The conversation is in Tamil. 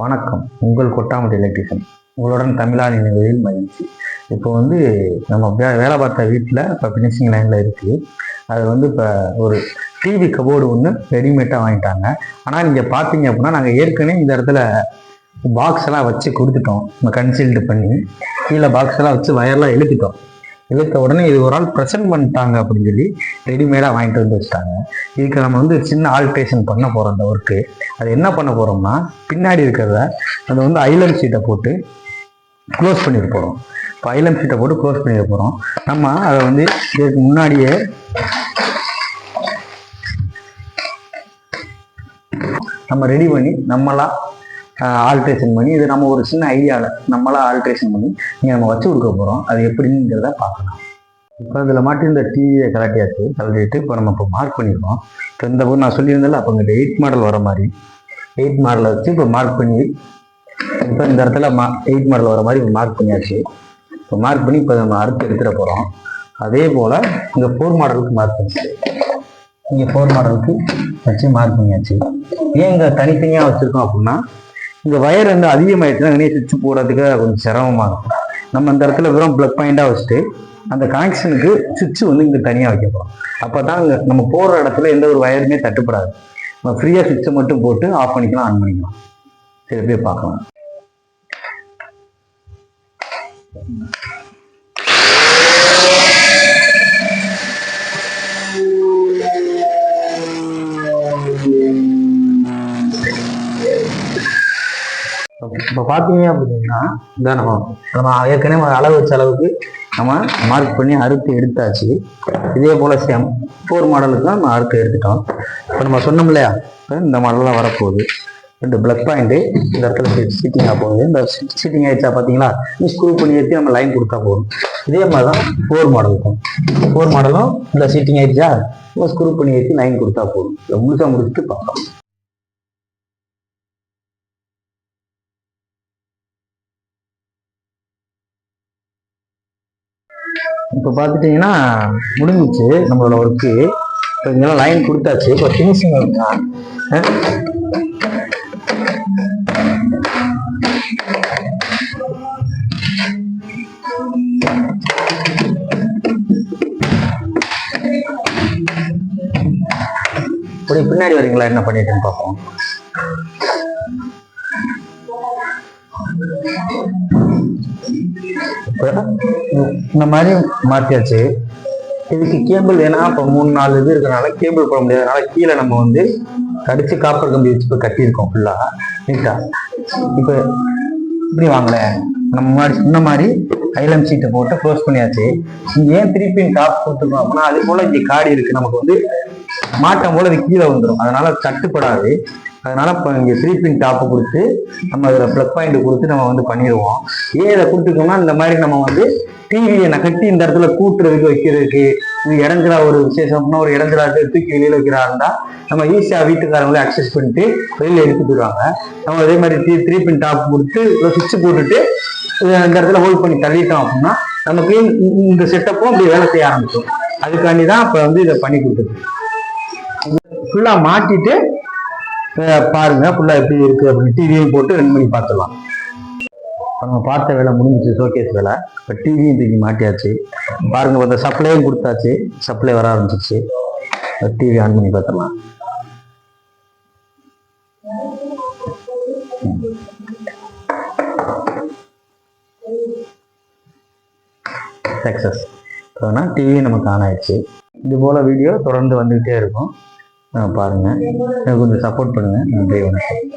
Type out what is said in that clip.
வணக்கம். உங்கள் கொட்டாமட்டி எலக்ட்ரிஷன் உங்களுடன் தமிழாணி நிலையில் மகிழ்ச்சி. இப்போ வந்து நம்ம வே வேலை பார்த்த வீட்டில் இப்போ ஃபினிஷிங் லைனில் இருக்குது அது வந்து இப்போ ஒரு டிவி கபோர்டு ஒன்று ரெடிமேடாக வாங்கிட்டாங்க. ஆனால் நீங்கள் பார்த்தீங்க அப்படின்னா நாங்கள் ஏற்கனவே இந்த இடத்துல பாக்ஸ் எல்லாம் வச்சு கொடுத்துட்டோம். நம்ம கன்சீல்டு பண்ணி. கீழே பாக்ஸ் எல்லாம் வச்சு வயர்லாம் எழுத்துட்டோம். இழுத்த உடனே இது ஒரு ஆள் ப்ரெசென்ட் பண்ணிட்டாங்க அப்படின்னு சொல்லி ரெடிமேடாக வாங்கிட்டு வந்து வச்சுட்டாங்க. இதுக்கு நம்ம வந்து சின்ன ஆல்ட்ரேஷன் பண்ண போகிறோம் அந்த ஒர்க்கு அது என்ன பண்ண போகிறோம்னா பின்னாடி இருக்கிறத அதை வந்து ஐலன் ஷீட்டை போட்டு க்ளோஸ் பண்ணிட்டு போகிறோம் இப்போ ஐலம் சீட்டை போட்டு க்ளோஸ் பண்ணிட போகிறோம் நம்ம அதை வந்து இதுக்கு முன்னாடியே நம்ம ரெடி பண்ணி நம்மளாக ஆல்ட்ரேஷன் பண்ணி இது நம்ம ஒரு சின்ன ஐடியாவில் நம்மளா ஆல்ட்ரேஷன் பண்ணி நீங்கள் நம்ம வச்சு கொடுக்க போகிறோம் அது எப்படிங்கிறத பார்க்கலாம். இப்போ இதில் மாட்டி இந்த டிவியை கலட்டியாச்சு கலட்டிட்டு இப்போ நம்ம இப்போ மார்க் பண்ணிடுவோம் இப்போ இந்த நான் சொல்லியிருந்தேன்ல அப்போ இந்த எயிட் மாடல் வர மாதிரி. எயிட் மாடலை வச்சு இப்போ மார்க் பண்ணி இப்போ இந்த இடத்துல மா எயிட் மாடல் வர மாதிரி இப்போ மார்க் பண்ணியாச்சு. இப்போ மார்க் பண்ணி இப்போ நம்ம அடுத்து எடுத்துட போகிறோம் அதே போல் இந்த ஃபோர் மாடலுக்கு மார்க் பண்ணிச்சு இங்கே ஃபோர் மாடலுக்கு வச்சு மார்க் பண்ணியாச்சு. ஏன் இங்கே தனித்தனியாக வச்சுருக்கோம் அப்படின்னா இந்த வயர் வந்து அதிகமாயிடுச்சுன்னா இணைய சுவிட்ச் போடுறதுக்கு கொஞ்சம் சிரமமாக இருக்கும். நம்ம அந்த இடத்துல வெறும் ப்ளக் பாயிண்டாக வச்சுட்டு அந்த கனெக்ஷனுக்கு சுவிட்ச் வந்து இங்கே தனியாக வைக்க போகிறோம் அப்போ தான் நம்ம போடுற இடத்துல எந்த ஒரு வயருமே தட்டுப்படாது. நம்ம ஃப்ரீயாக சுவிட்சை மட்டும் போட்டு ஆஃப் பண்ணிக்கலாம் ஆன் பண்ணிக்கலாம். சரி போய் பார்க்கலாம். இப்போ பார்த்தீங்க அப்படின்னா இந்த நம்ம நம்ம ஏற்கனவே அளவு வச்ச அளவுக்கு நம்ம மார்க் பண்ணி அறுத்து எடுத்தாச்சு. இதே போல் சேம் ஃபோர் மாடலுக்கு தான் நம்ம அறுத்து எடுத்துட்டோம். இப்போ நம்ம சொன்னோம் இல்லையா? இப்போ இந்த மாடல்லாம் வரப்போகுது. ரெண்டு பிளக் பாயிண்ட்டு இந்த இடத்துல சீட்டிங்காக போகுது. இந்த சீட்டிங் ஆயிடுச்சா பார்த்தீங்களா நீ ஸ்க்ரூ பண்ணி ஏற்றி நம்ம லைன் கொடுத்தா போதும். இதே மாதிரி தான் ஃபோர் மாடலுக்கும் ஃபோர் மாடலும் இந்த சீட்டிங் ஆயிடுச்சா? நம்ம ஸ்க்ரூ பண்ணி ஏற்றி லைன் கொடுத்தா போதும். முழுசாக முடிச்சுட்டு பார்க்கலாம். இப்போ பார்த்துட்டிங்கன்னா முடிஞ்சிச்சு நம்மளோட ஒர்க்கு இப்போ இங்கெல்லாம் லைன் கொடுத்தாச்சு. இப்போ ஃபினிஷிங் இருக்கா இப்படி பின்னாடி வரீங்களா என்ன பண்ணிட்டுன்னு பார்ப்போம். இந்த மாதிரி மாற்றியாச்சு இதுக்கு கேபிள் ஏன்னா இப்போ மூணு நாலு இது இருக்கிறனால கேபிள் போட முடியாதனால கீழே நம்ம வந்து கடிச்சு காப்பர் கம்பி வச்சு இப்போ கட்டியிருக்கோம் ஃபுல்லாக நீட்டா இப்போ இப்படி வாங்கல நம்ம முன்னாடி சொன்ன மாதிரி ஐலம் சீட்டை போட்டு க்ளோஸ் பண்ணியாச்சு. ஏன் திருப்பி டாப் கொடுத்துருக்கோம் அப்படின்னா அது போல இங்கே காடி இருக்கு. நமக்கு வந்து மாட்டம் போல அது கீழே வந்துடும் அதனால தட்டுப்படாது. அதனால இப்போ இங்கே த்ரீ டாப்பு கொடுத்து நம்ம அதில் ப்ளக் பாயிண்ட் கொடுத்து நம்ம வந்து பண்ணிடுவோம். ஏன் இதை கொடுத்துட்டோம்னா இந்த மாதிரி நம்ம வந்து டிவியை நகட்டி இந்த இடத்துல கூட்டுறதுக்கு வைக்கிறதுக்கு இது ஒரு விசேஷம் அப்படின்னா ஒரு இறங்குறா தூக்கி வெளியில் வைக்கிறா இருந்தா நம்ம ஈஸியாக வீட்டுக்காரங்களே அக்சஸ் பண்ணிட்டு வெளியில் எடுத்து போயிடுவாங்க நம்ம அதே மாதிரி த்ரீ த்ரீ பின் டாப் கொடுத்து சுவிட்ச் போட்டுட்டு இந்த இடத்துல ஹோல்ட் பண்ணி தள்ளிட்டோம் அப்படின்னா நமக்கு இந்த செட்டப்பும் அப்படி வேலை செய்ய ஆரம்பிக்கும். அதுக்காண்டி தான் இப்போ வந்து இதை பண்ணி கொடுத்துருக்கு ஃபுல்லாக மாட்டிட்டு பாருங்க ஃபுல்லாக எப்படி இருக்கு அப்படின்னு டிவியும் போட்டு ரெண்டு மணி பார்த்துடலாம். இப்போ நம்ம பார்த்த வேலை முடிஞ்சிச்சு ஷோகேஸ் வேலை. இப்போ டிவியும் தூக்கி மாட்டியாச்சு. பாருங்க இப்போ சப்ளையும் கொடுத்தாச்சு. சப்ளை வர ஆரம்பிச்சிச்சு டிவி ஆன் பண்ணி பார்த்துடலாம். சக்ஸஸ் அதனால் டிவி நமக்கு ஆன் ஆயிடுச்சு. இது போல் வீடியோ தொடர்ந்து வந்துகிட்டே இருக்கும். பாருங்கள் கொஞ்சம் சப்போர்ட் பண்ணுங்கள் நன்றி வணக்கம்.